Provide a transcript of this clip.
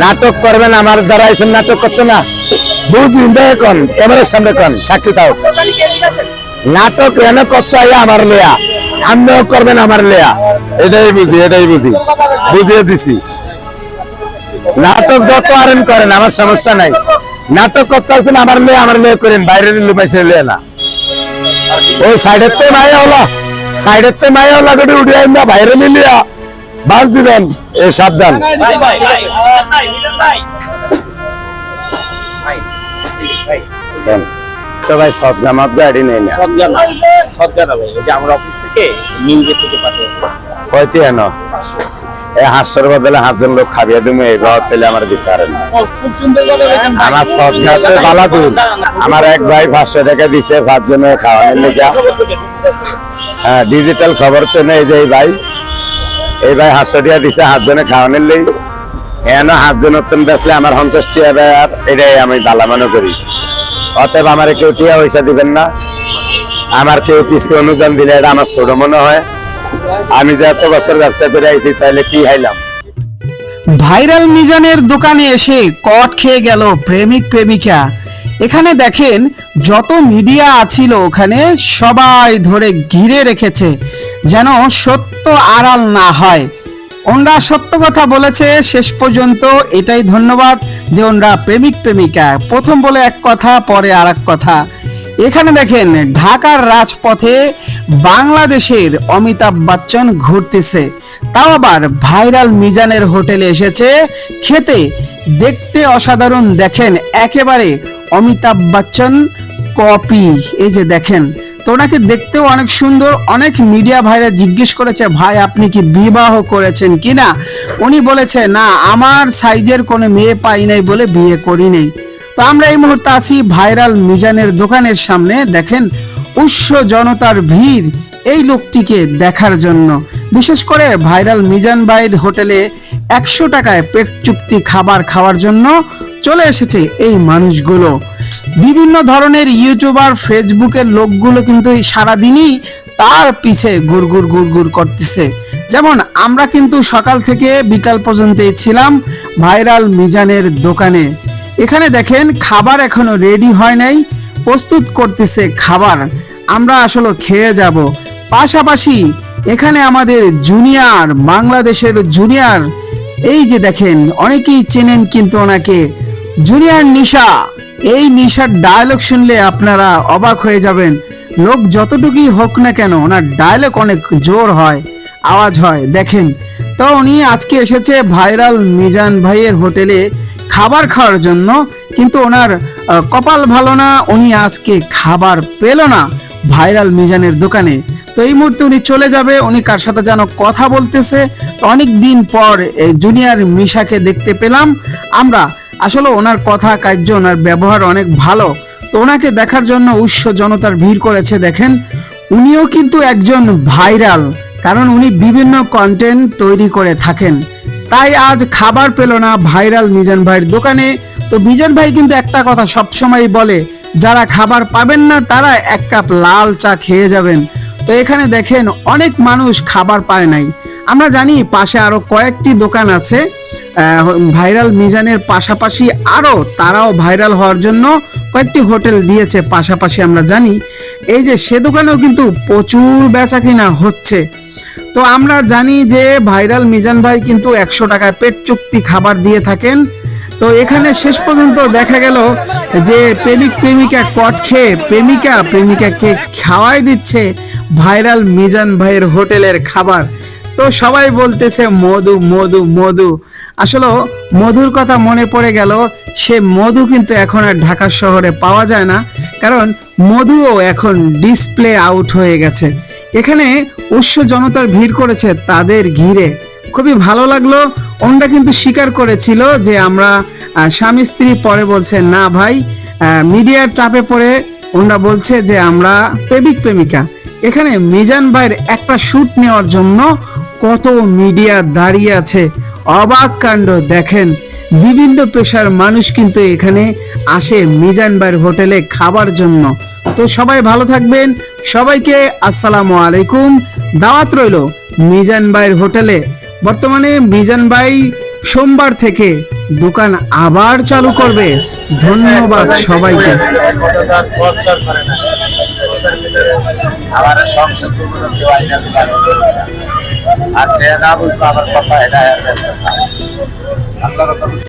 নাটক করবেন আমার দ্বারা এসে নাটক করতে না। বুঝি এখন, ক্যামেরার সামনে কন সাক্ষী তাও। নাটক এন করতে আমার লেয়া আপনিও করবেন আমার লেয়া এটাই বুঝি এটাই বুঝি। বুঝিয়ে দিছি। নাটক যত আরেন করেন, আমার সমস্যা নাই। নাটক করতে আসছেন আমার মেয়ে আমার মেয়ে করেন, বাইরের লুপাইছে লিয়ে না। ওই সাইডের তে মায়া হলো। সাইডের তে মায়া হলো উঠে আইনা বাইরে মিলিয়া বাস দিবেন। এ সাবধান। তো ভাই গাড়ি নেই না। আমরা অফিস থেকে নিউজে থেকে পাঠিয়েছি। হয়তো এন এই হাস্যর বদলে হাতজন লোক খাবিয়ে তুমি এই রথ পেলে আমার দিতে পারে না খুব সুন্দর কথা বলেছেন আমার সব জাতে বালা দিন। আমার এক ভাই পাঁচশো টাকা দিছে পাঁচ জনে খাওয়ানোর লেগা। হ্যাঁ ডিজিটাল খবর তো নেই যে ভাই। এই ভাই টাকা দিছে হাত জনে খাওয়ানোর লেগে এন হাত জন বেসলে আমার পঞ্চাশ টাকা আর এটাই আমি বালা মনে করি। অতএব আমার কেউ টিয়া পয়সা দিবেন না। আমার কেউ কিছু অনুদান দিলে এটা আমার ছোট মনে হয়। আমি যে এত বছর ব্যবসা করে আইছি তাহলে কি হাইলাম? ভাইরাল মিজানের দোকানে এসে কট খেয়ে গেল প্রেমিক প্রেমিকা। এখানে দেখেন, যত মিডিয়া আছিল ওখানে, সবাই ধরে ঘিরে রেখেছে, যেন সত্য আড়াল না হয়। ওনরা সত্য কথা বলেছে, শেষ পর্যন্ত এটাই ধন্যবাদ যে ওনরা প্রেমিক প্রেমিকা। প্রথম বলে এক কথা, পরে আর কথা। এখানে দেখেন, ঢাকার রাজপথে বাংলাদেশের অমিতাভ বচ্চন ঘুরতেছে। তাও আবার ভাইরাল মিজানের হোটেলে এসেছে, খেতে দেখতে অসাধারণ দেখেন, একেবারে অমিতাভ বচ্চন কপি এই যে দেখেন, তো দেখতেও অনেক সুন্দর, অনেক মিডিয়া ভাইরা জিজ্ঞেস করেছে, ভাই, আপনি কি বিবাহ করেছেন কিনা উনি বলেছে, না, আমার সাইজের কোনো মেয়ে পাই নাই বলে বিয়ে করি নাই। তো আমরা এই মুহূর্তে আছি ভাইরাল মিজানের দোকানের সামনে। দেখেন, উৎস জনতার ভিড় এই লোকটিকে দেখার জন্য। বিশেষ করে ভাইরাল মিজান ভাইয়ের হোটেলে একশো টাকায় পেট চুক্তি খাবার খাওয়ার জন্য চলে এসেছে এই মানুষগুলো। বিভিন্ন ধরনের ইউটিউবার, ফেসবুকের লোকগুলো কিন্তু সারাদিনই তার পিছে গুড়গুড় গুড়গুড় করতেছে। যেমন আমরা কিন্তু সকাল থেকে বিকাল পর্যন্তই ছিলাম ভাইরাল মিজানের দোকানে। এখানে দেখেন খাবার এখনও রেডি হয় নাই, প্রস্তুত করতেছে খাবার। আমরা আসলে খেয়ে যাব। পাশাপাশি এখানে আমাদের জুনিয়র বাংলাদেশের জুনিয়র এই যে দেখেন, অনেকেই চেনেন কিন্তু ওনাকে। জুনিয়র নিশা, এই নিশার ডায়লগ শুনলে আপনারা অবাক হয়ে যাবেন। লোক যতটুকুই হোক না কেন, ওনার ডায়লগ অনেক জোর হয়, আওয়াজ হয়। দেখেন, তো উনি আজকে এসেছে ভাইরাল মিজান ভাইয়ের হোটেলে খাবার খাওয়ার জন্য, কিন্তু ওনার কপাল ভালো না, উনি আজকে খাবার পেল না ভাইরাল মিজানের দোকানে। তো এই মুহূর্তে উনি চলে যাবে, উনি কার সাথে যেন কথা বলতেছে অনেক দিন পর জুনিয়র মিশাকে দেখতে পেলাম। আমরা, আসলে ওনার কথা, কার্য, ওনার ব্যবহার অনেক ভালো। তো ওনাকে দেখার জন্য উৎস জনতার ভিড় করেছে, দেখেন। উনিও কিন্তু একজন ভাইরাল, কারণ উনি বিভিন্ন কন্টেন্ট তৈরি করে থাকেন। তাই আজ খাবার পেল না ভাইরাল মিজান ভাইয়ের দোকানে। তো মিজান ভাই কিন্তু একটা কথা সবসময় বলে, যারা খাবার পাবেন না, তারা এক কাপ লাল চা খেয়ে যাবেন। তো এখানে দেখেন, অনেক মানুষ খাবার পায় নাই। আমরা জানি পাশে আরও কয়েকটি দোকান আছে ভাইরাল মিজানের পাশাপাশি আরও তারাও ভাইরাল হওয়ার জন্য কয়েকটি হোটেল দিয়েছে, পাশাপাশি আমরা জানি। এই যে সে দোকানেও কিন্তু প্রচুর বেচা কিনা হচ্ছে। তো আমরা জানি যে ভাইরাল মিজান ভাই কিন্তু একশো টাকায় পেট চুক্তি খাবার দিয়ে থাকেন। তো এখানে শেষ পর্যন্ত দেখা গেল যে প্রেমিক প্রেমিকা কট খেয়ে প্রেমিকা প্রেমিকাকে খাওয়াই দিচ্ছে ভাইরাল মিজান ভাইয়ের হোটেলের খাবার। তো সবাই বলতেছে, মধু মধু মধু। আসলে মধুর কথা মনে পড়ে গেল, সে মধু কিন্তু এখন আর ঢাকা শহরে পাওয়া যায় না, কারণ মধুও এখন ডিসপ্লে আউট হয়ে গেছে। এখানে উৎস জনতার ভিড় করেছে তাদের ঘিরে। খুবই ভালো লাগল ওনরা কিন্তু স্বীকার করেছিল যে আমরা স্বামী, স্ত্রী পরে বলছে, না ভাই মিডিয়ার চাপে পড়ে। ওনরা বলছে যে, আমরা প্রেমিক, প্রেমিকা। এখানে মিজান ভাইয়ের একটা শ্যুট নেওয়ার জন্য কত মিডিয়া দাঁড়িয়ে আছে? অবাক কাণ্ড, দেখেন। বিভিন্ন পেশার মানুষ কিন্তু এখানে আসে মিজান ভাইয়ের হোটেলে খাবার জন্য। তো সবাই ভালো থাকবেন। সবাইকে আসসালামু আলাইকুম। দাওয়াত রইল মিজান ভাইয়ের হোটেলে। বর্তমানে মিজান ভাই সোমবার থেকে দোকান আবার চালু করবে। ধন্যবাদ সবাইকে। আমার সংসদ আর সে না বুঝব আমার কথা এটা আল্লাহ